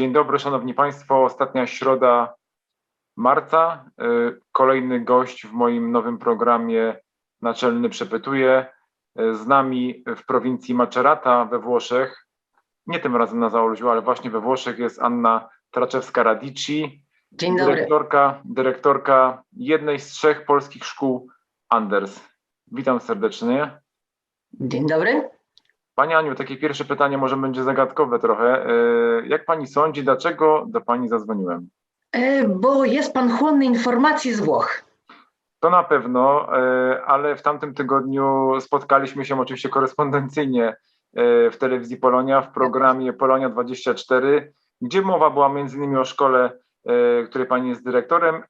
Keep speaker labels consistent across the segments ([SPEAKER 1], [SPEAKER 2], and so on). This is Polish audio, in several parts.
[SPEAKER 1] Dzień dobry, Szanowni Państwo. Ostatnia środa marca. Y, Kolejny gość w moim nowym programie Naczelny Przepytuje. Y, Z nami w prowincji Macerata we Włoszech, nie tym razem na Zaolziu, ale właśnie we Włoszech jest Anna Traczewska-Radici,
[SPEAKER 2] Dzień dobry.
[SPEAKER 1] dyrektorka, dyrektorka jednej z trzech polskich szkół Anders. Witam serdecznie.
[SPEAKER 2] Dzień dobry.
[SPEAKER 1] Pani Aniu, takie pierwsze pytanie może będzie zagadkowe trochę. Y, Jak pani sądzi, dlaczego do pani zadzwoniłem?
[SPEAKER 2] E, Bo jest pan chłonny informacji z Włoch.
[SPEAKER 1] To na pewno, y, ale w tamtym tygodniu spotkaliśmy się oczywiście korespondencyjnie w telewizji Polonia w programie Polonia 24, gdzie mowa była między innymi o szkole, której pani jest dyrektorem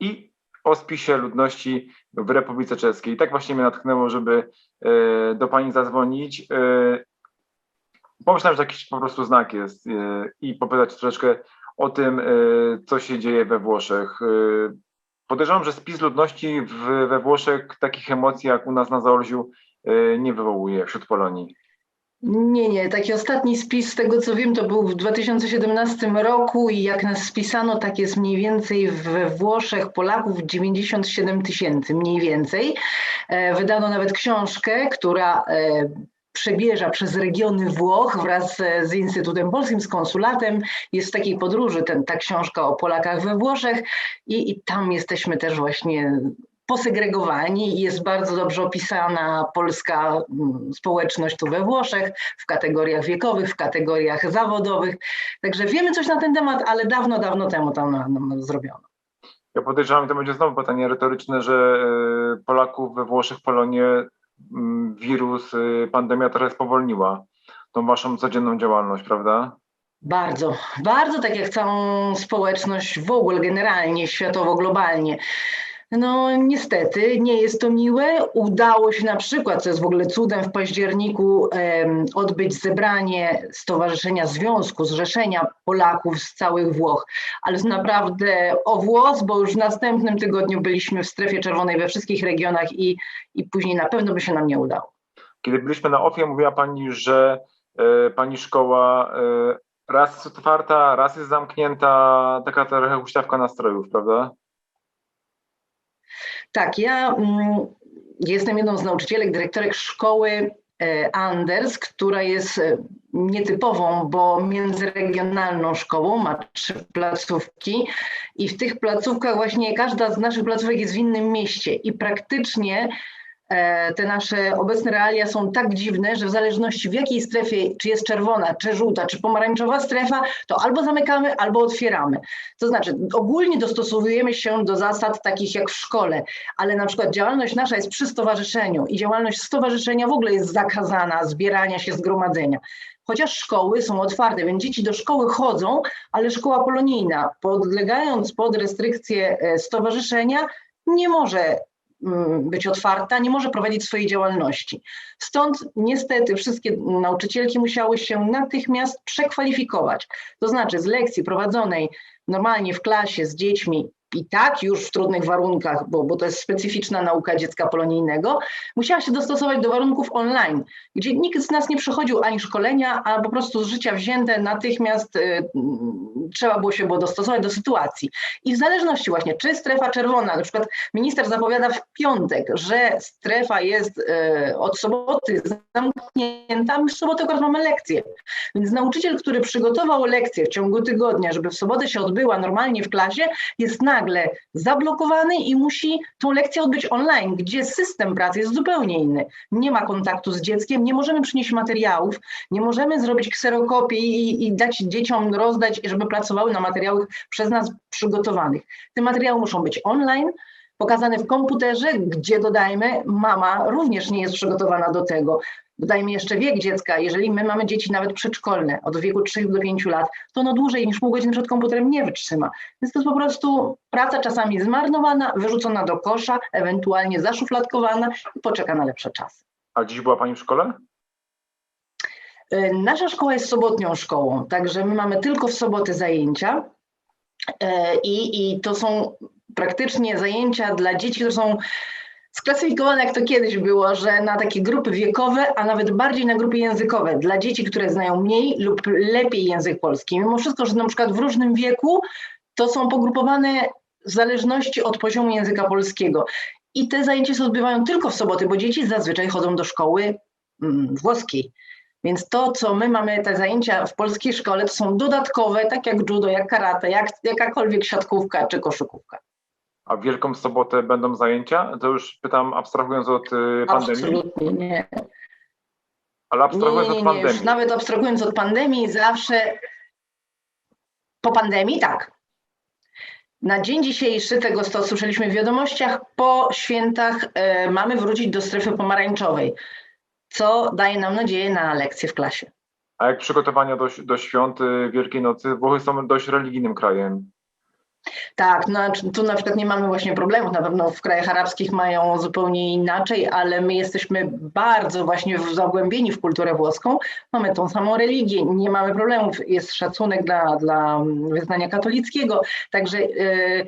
[SPEAKER 1] i o spisie ludności w Republice Czeskiej. Tak właśnie mnie natchnęło, żeby y, do pani zadzwonić. Y, Pomyślałem, że jakiś po prostu znak jest y, i popytać troszeczkę o tym, co się dzieje we Włoszech. Podejrzewam, że spis ludności we Włoszech takich emocji jak u nas na Zaolziu nie wywołuje wśród Polonii.
[SPEAKER 2] Nie, nie, taki ostatni spis, z tego co wiem, to był w 2017 roku i jak nas spisano, tak jest mniej więcej we Włoszech Polaków 97 tysięcy, mniej więcej. E, Wydano nawet książkę, która e, przebierza przez regiony Włoch wraz e, z Instytutem Polskim, z konsulatem. Jest w takiej podróży ten, ta książka o Polakach we Włoszech i, i tam jesteśmy też właśnie posegregowani i jest bardzo dobrze opisana polska mm, społeczność tu we Włoszech w kategoriach wiekowych, w kategoriach zawodowych. Także wiemy coś na ten temat, ale dawno, dawno temu tam nam, zrobiono.
[SPEAKER 1] Ja podejrzewam, to będzie znowu pytanie retoryczne, że y, Polaków we Włoszech, Polonie mm, wirus, y, pandemia trochę spowolniła tą waszą codzienną działalność, prawda?
[SPEAKER 2] Bardzo, bardzo tak jak całą społeczność w ogóle, generalnie, światowo, globalnie. No niestety nie jest to miłe. Udało się na przykład, co jest w ogóle cudem, w październiku em, odbyć zebranie Stowarzyszenia Związku, Zrzeszenia Polaków z całych Włoch. Ale naprawdę o włos, bo już w następnym tygodniu byliśmy w strefie czerwonej we wszystkich regionach i, i później na pewno by się nam nie udało.
[SPEAKER 1] Kiedy byliśmy na OFIE, mówiła pani, że y, pani szkoła y, raz jest otwarta, raz jest zamknięta, taka trochę huśtawka nastrojów, prawda?
[SPEAKER 2] Tak, ja mm, jestem jedną z nauczycielek, dyrektorek szkoły e, Anders, która jest e, nietypową, bo międzyregionalną szkołą, ma trzy placówki i w tych placówkach właśnie każda z naszych placówek jest w innym mieście i praktycznie te nasze obecne realia są tak dziwne, że w zależności w jakiej strefie, czy jest czerwona, czy żółta, czy pomarańczowa strefa, to albo zamykamy, albo otwieramy. To znaczy ogólnie dostosowujemy się do zasad takich jak w szkole, ale na przykład działalność nasza jest przy stowarzyszeniu i działalność stowarzyszenia w ogóle jest zakazana, zbierania się, zgromadzenia. Chociaż szkoły są otwarte, więc dzieci do szkoły chodzą, ale szkoła polonijna, podlegając pod restrykcje e, stowarzyszenia, nie może być otwarta, nie może prowadzić swojej działalności. Stąd niestety wszystkie nauczycielki musiały się natychmiast przekwalifikować. To znaczy z lekcji prowadzonej normalnie w klasie z dziećmi i tak już w trudnych warunkach, bo, bo to jest specyficzna nauka dziecka polonijnego, musiała się dostosować do warunków online, gdzie nikt z nas nie przechodził ani szkolenia, a po prostu z życia wzięte natychmiast y, trzeba było się było dostosować do sytuacji. I w zależności właśnie, czy strefa czerwona, na przykład minister zapowiada w piątek, że strefa jest y, od soboty zamknięta, my w sobotę akurat mamy lekcję. Więc nauczyciel, który przygotował lekcję w ciągu tygodnia, żeby w sobotę się odbyła normalnie w klasie, jest nagle zablokowany i musi tą lekcję odbyć online, gdzie system pracy jest zupełnie inny. Nie ma kontaktu z dzieckiem, nie możemy przynieść materiałów, nie możemy zrobić kserokopii i, i dać dzieciom rozdać, żeby pracowały na materiałach przez nas przygotowanych. Te materiały muszą być online, pokazane w komputerze, gdzie dodajmy, mama również nie jest przygotowana do tego. Dodajmy jeszcze wiek dziecka. Jeżeli my mamy dzieci nawet przedszkolne, od wieku 3 do 5 lat, to ono dłużej niż pół godziny przed komputerem nie wytrzyma. Więc to jest po prostu praca czasami zmarnowana, wyrzucona do kosza, ewentualnie zaszufladkowana i poczeka na lepsze czasy.
[SPEAKER 1] A dziś była pani w szkole?
[SPEAKER 2] E, Nasza szkoła jest sobotnią szkołą, także my mamy tylko w sobotę zajęcia e, i, i to są praktycznie zajęcia dla dzieci, które są sklasyfikowane, jak to kiedyś było, że na takie grupy wiekowe, a nawet bardziej na grupy językowe, dla dzieci, które znają mniej lub lepiej język polski. Mimo wszystko, że na przykład w różnym wieku to są pogrupowane w zależności od poziomu języka polskiego. I te zajęcia się odbywają tylko w soboty, bo dzieci zazwyczaj chodzą do szkoły mm, włoskiej. Więc to, co my mamy, te zajęcia w polskiej szkole, to są dodatkowe, tak jak judo, jak karate, jak jakakolwiek siatkówka czy koszykówka.
[SPEAKER 1] A w Wielką Sobotę będą zajęcia? To już pytam, abstrahując od y, pandemii,
[SPEAKER 2] Absolutnie nie.
[SPEAKER 1] ale abstrahując
[SPEAKER 2] nie,
[SPEAKER 1] od
[SPEAKER 2] nie, nie. Już
[SPEAKER 1] pandemii.
[SPEAKER 2] nawet abstrahując od pandemii, zawsze po pandemii tak. Na dzień dzisiejszy, tego co słyszeliśmy w wiadomościach, po świętach e, mamy wrócić do strefy pomarańczowej, co daje nam nadzieję na lekcje w klasie.
[SPEAKER 1] A jak przygotowania do, do świąt y, Wielkiej Nocy? Włochy są dość religijnym krajem.
[SPEAKER 2] Tak, no, tu na przykład nie mamy właśnie problemów, na pewno w krajach arabskich mają zupełnie inaczej, ale my jesteśmy bardzo właśnie zagłębieni w kulturę włoską, mamy tą samą religię, nie mamy problemów, jest szacunek dla, dla wyznania katolickiego, także e,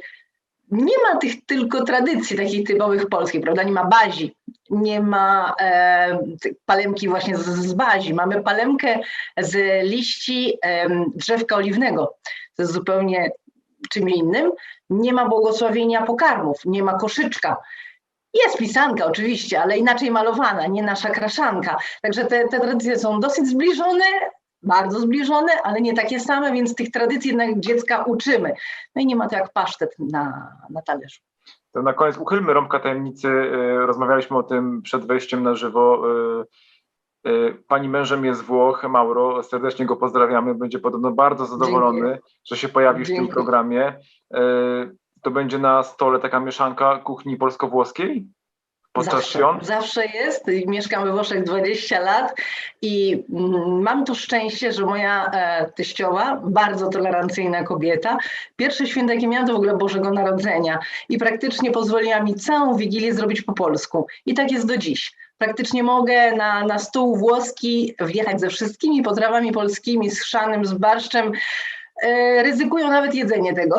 [SPEAKER 2] nie ma tych tylko tradycji takich typowych polskich, prawda, nie ma bazi, nie ma e, palemki właśnie z, z bazi, mamy palemkę z liści em, drzewka oliwnego, to jest zupełnie czym innym, nie ma błogosławienia pokarmów, nie ma koszyczka. Jest pisanka oczywiście, ale inaczej malowana, nie nasza kraszanka. Także te, te tradycje są dosyć zbliżone, bardzo zbliżone, ale nie takie same, więc tych tradycji jednak dziecka uczymy. No i nie ma to jak pasztet na, na talerzu.
[SPEAKER 1] To na koniec uchylmy rąbka tajemnicy. Y, Rozmawialiśmy o tym przed wejściem na żywo. Y, Pani mężem jest Włoch, Mauro. Serdecznie go pozdrawiamy. Będzie podobno bardzo zadowolony,
[SPEAKER 2] Dziękuję.
[SPEAKER 1] że się pojawi w tym programie. Y, To będzie na stole taka mieszanka kuchni polsko-włoskiej?
[SPEAKER 2] Zawsze, zawsze jest. Mieszkam we Włoszech 20 lat i mm, mam to szczęście, że moja e, teściowa, bardzo tolerancyjna kobieta, pierwsze święta, jakie miałam, to w ogóle Bożego Narodzenia i praktycznie pozwoliła mi całą Wigilię zrobić po polsku. I tak jest do dziś. Praktycznie mogę na, na stół włoski wjechać ze wszystkimi potrawami polskimi, z chrzanym, z barszczem. E, ryzykują nawet jedzenie tego.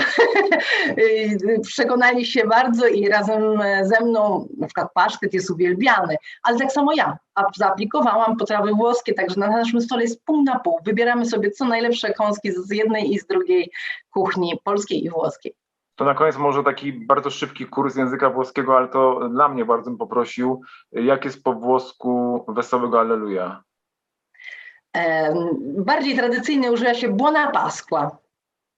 [SPEAKER 2] Przekonali się bardzo i razem e, ze mną, na przykład pasztet jest uwielbiany, ale tak samo ja. A zaaplikowałam potrawy włoskie, także na naszym stole jest pół na pół. Wybieramy sobie co najlepsze kąski z jednej i z drugiej kuchni polskiej i włoskiej.
[SPEAKER 1] To na koniec może taki bardzo szybki kurs języka włoskiego, ale to dla mnie bardzo bym poprosił. Jak jest po włosku wesołego Alleluja?
[SPEAKER 2] Bardziej tradycyjnie używa się buona pasqua.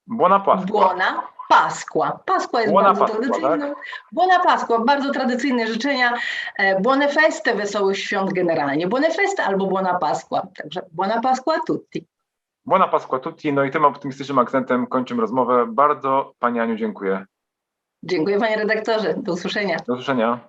[SPEAKER 1] Buona Pasqua.
[SPEAKER 2] Buona Pasqua. Pasqua jest bardzo tradycyjna. Buona Pasqua, bardzo tradycyjne życzenia. E, Buone feste, wesołych świąt generalnie. Buone feste albo Buona Pasqua. Także Buona Pasqua a tutti.
[SPEAKER 1] Buona Pasqua tutti. No i tym optymistycznym akcentem kończymy rozmowę. Bardzo Pani Aniu dziękuję.
[SPEAKER 2] Dziękuję panie redaktorze. Do usłyszenia.
[SPEAKER 1] Do usłyszenia.